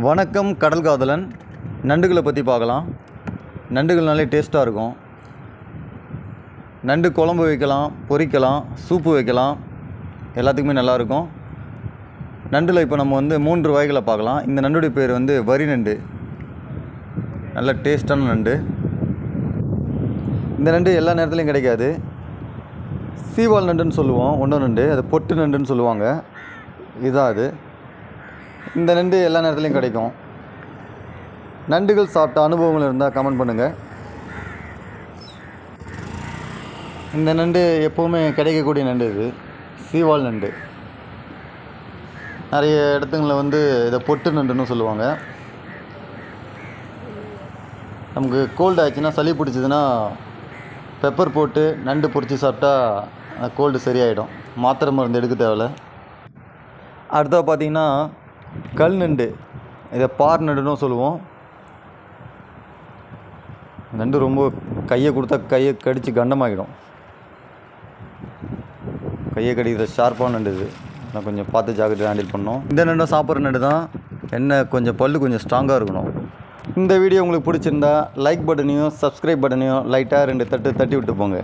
வணக்கம் கடல் காதலன். நண்டுகளை பற்றி பார்க்கலாம். நண்டுகள்னாலே டேஸ்ட்டாக இருக்கும். நண்டு குழம்பு வைக்கலாம் பொரிக்கலாம் சூப்பு வைக்கலாம். எல்லாத்துக்குமே நல்லாயிருக்கும் நண்டில் இப்போ நம்ம வந்து மூன்று வகைகளை பார்க்கலாம். இந்த நண்டுடைய பேர் வந்து வரி நண்டு. நல்ல டேஸ்டான நண்டு. இந்த நண்டு எல்லா நேரத்துலையும் கிடைக்காது. சீவால் நண்டுன்னு சொல்லுவோம். ஒன்று நண்டு அது பொட்டு நண்டுன்னு சொல்லுவாங்க. இதான் அது. இந்த நண்டு எல்லா நேரத்துலையும் கிடைக்கும். நண்டுகள் சாப்பிட்ட அனுபவங்கள் இருந்தால் கமெண்ட் பண்ணுங்கள் இந்த நண்டு எப்போவுமே கிடைக்கக்கூடிய நண்டு இது. சீவால் நண்டு. நிறைய இடத்துங்களில் வந்து இதை பொட்டு நண்டுன்னு சொல்லுவாங்க. நமக்கு கோல்டு ஆச்சுன்னா சளி பிடிச்சதுன்னா பெப்பர் போட்டு நண்டு பொறிச்சு சாப்பிட்டா கோல்டு சரியாயிடும். மாத்திரை மருந்து எடுக்க தேவையில்ல. அடுத்தது பார்த்தீங்கன்னா கல் நண்டு. இதை பார் நண்டுன்னு சொல்லுவோம். நண்டு ரொம்ப கையை கொடுத்தா கையை கடித்து கண்டமாகிடும் கையை கடிக்கிற ஷார்ப்பான நண்டு இது. நான் கொஞ்சம் பார்த்து ஜாக்கிரதை ஹேண்டில் பண்ணோம் இந்த நண்டும் சாப்பிட்ற நண்டு தான் என்ன கொஞ்சம் பல்லு கொஞ்சம் ஸ்ட்ராங்காக இருக்கணும். இந்த வீடியோ உங்களுக்கு பிடிச்சிருந்தா லைக் பட்டனையும் சப்ஸ்கிரைப் பட்டனையும் லைட்டாக ரெண்டு தட்டு தட்டி விட்டு போங்க.